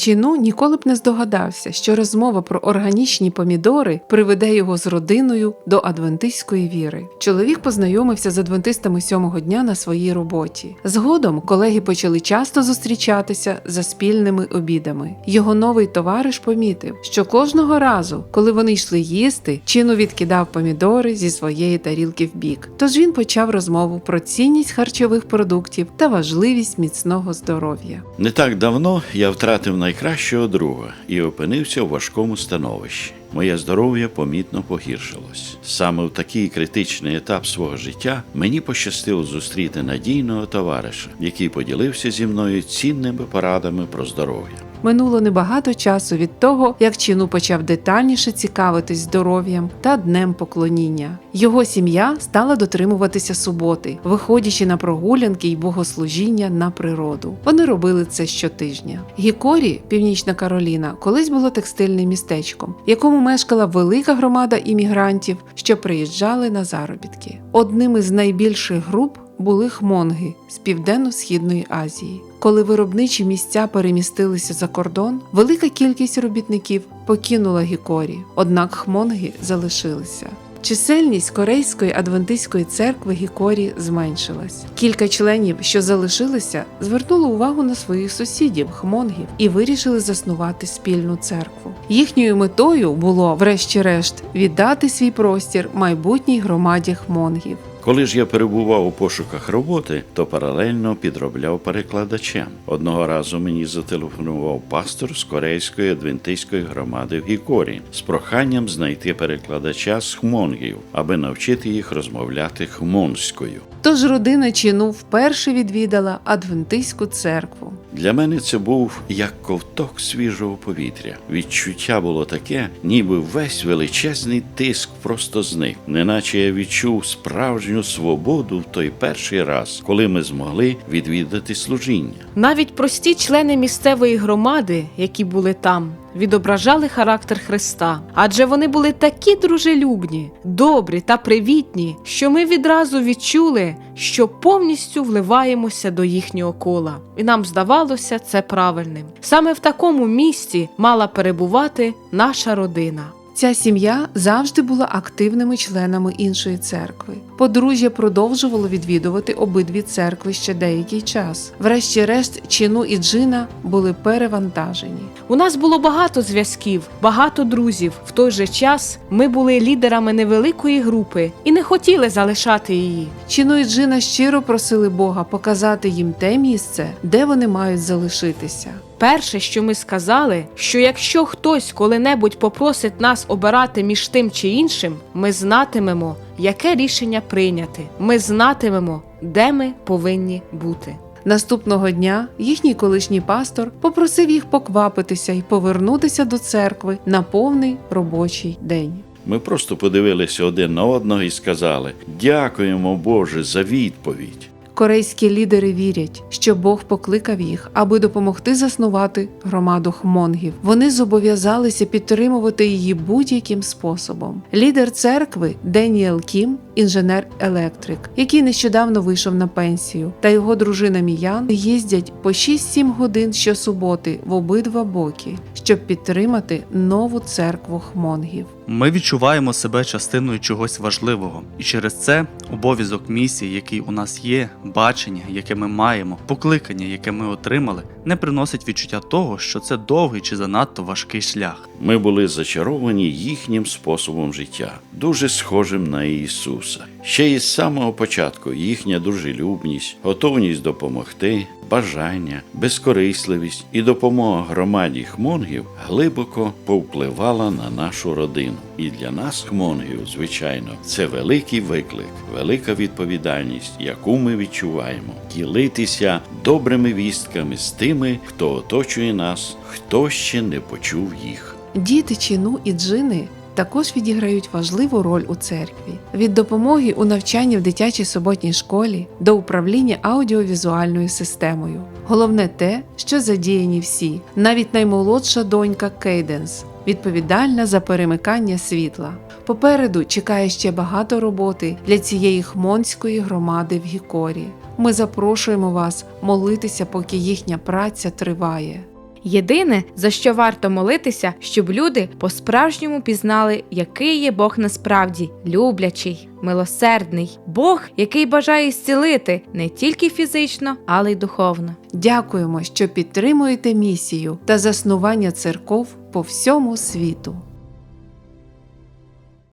Чіну ніколи б не здогадався, що розмова про органічні помідори приведе його з родиною до адвентистської віри. Чоловік познайомився з адвентистами сьомого дня на своїй роботі. Згодом колеги почали часто зустрічатися за спільними обідами. Його новий товариш помітив, що кожного разу, коли вони йшли їсти, чину відкидав помідори зі своєї тарілки в бік. Тож він почав розмову про цінність харчових продуктів та важливість міцного здоров'я. Не так давно я втратив найкращого друга і опинився у важкому становищі. Моє здоров'я помітно погіршилось. Саме в такий критичний етап свого життя мені пощастило зустріти надійного товариша, який поділився зі мною цінними порадами про здоров'я. Минуло небагато часу від того, як Чіну почав детальніше цікавитись здоров'ям та днем поклоніння. Його сім'я стала дотримуватися суботи, виходячи на прогулянки й богослужіння на природу. Вони робили це щотижня. Гікорі, Північна Кароліна, колись було текстильним містечком, в якому мешкала велика громада іммігрантів, що приїжджали на заробітки. Одним із найбільших груп були хмонги з південно-східної Азії. Коли виробничі місця перемістилися за кордон, велика кількість робітників покинула Гікорі, однак хмонги залишилися. Чисельність Корейської адвентистської церкви Гікорі зменшилась. Кілька членів, що залишилися, звернули увагу на своїх сусідів, хмонгів, і вирішили заснувати спільну церкву. Їхньою метою було, врешті-решт, віддати свій простір майбутній громаді хмонгів. Коли ж я перебував у пошуках роботи, то паралельно підробляв перекладачем. Одного разу мені зателефонував пастор з корейської адвентистської громади в Гікорі з проханням знайти перекладача з хмонгів, аби навчити їх розмовляти хмонською. Тож родина чину вперше відвідала адвентистську церкву. Для мене це був як ковток свіжого повітря. Відчуття було таке, ніби весь величезний тиск просто зник, неначе я відчув справжню свободу в той перший раз, коли ми змогли відвідати служіння. Навіть прості члени місцевої громади, які були там, відображали характер Христа, адже вони були такі дружелюбні, добрі та привітні, що ми відразу відчули, що повністю вливаємося до їхнього кола, і нам здавалося це правильним. Саме в такому місці мала перебувати наша родина. Ця сім'я завжди була активними членами іншої церкви. Подружжя продовжувало відвідувати обидві церкви ще деякий час. Врешті-решт, Чіну і Джина були перевантажені. У нас було багато зв'язків, багато друзів. В той же час ми були лідерами невеликої групи і не хотіли залишати її. Чіну і Джина щиро просили Бога показати їм те місце, де вони мають залишитися. Перше, що ми сказали, що якщо хтось коли-небудь попросить нас обирати між тим чи іншим, ми знатимемо, яке рішення прийняти. Ми знатимемо, де ми повинні бути. Наступного дня їхній колишній пастор попросив їх поквапитися і повернутися до церкви на повний робочий день. Ми просто подивилися один на одного і сказали: Дякуємо Боже за відповідь. Корейські лідери вірять, що Бог покликав їх, аби допомогти заснувати громаду хмонгів. Вони зобов'язалися підтримувати її будь-яким способом. Лідер церкви Деніел Кім, інженер-електрик, який нещодавно вийшов на пенсію, та його дружина Міян їздять по 6-7 годин щосуботи в обидва боки, щоб підтримати нову церкву хмонгів. Ми відчуваємо себе частиною чогось важливого, і через це обов'язок місії, який у нас є, бачення, яке ми маємо, покликання, яке ми отримали, не приносить відчуття того, що це довгий чи занадто важкий шлях. Ми були зачаровані їхнім способом життя, дуже схожим на Ісуса. Ще із самого початку їхня дружелюбність, готовність допомогти, бажання, безкорисливість і допомога громаді хмонгів глибоко повпливала на нашу родину. І для нас, хмонгів, звичайно, це великий виклик, велика відповідальність, яку ми відчуваємо, ділитися добрими вістками з тими, хто оточує нас, хто ще не почув їх. Діти Чіну і Джини також відіграють важливу роль у церкві від допомоги у навчанні в дитячій суботній школі до управління аудіовізуальною системою. Головне те, що задіяні всі, навіть наймолодша донька Кейденс, відповідальна за перемикання світла. Попереду чекає ще багато роботи для цієї хмонської громади в Гікорі. Ми запрошуємо вас молитися, поки їхня праця триває. Єдине, за що варто молитися, щоб люди по-справжньому пізнали, який є Бог насправді люблячий, милосердний, Бог, який бажає зцілити не тільки фізично, але й духовно. Дякуємо, що підтримуєте місію та заснування церков по всьому світу.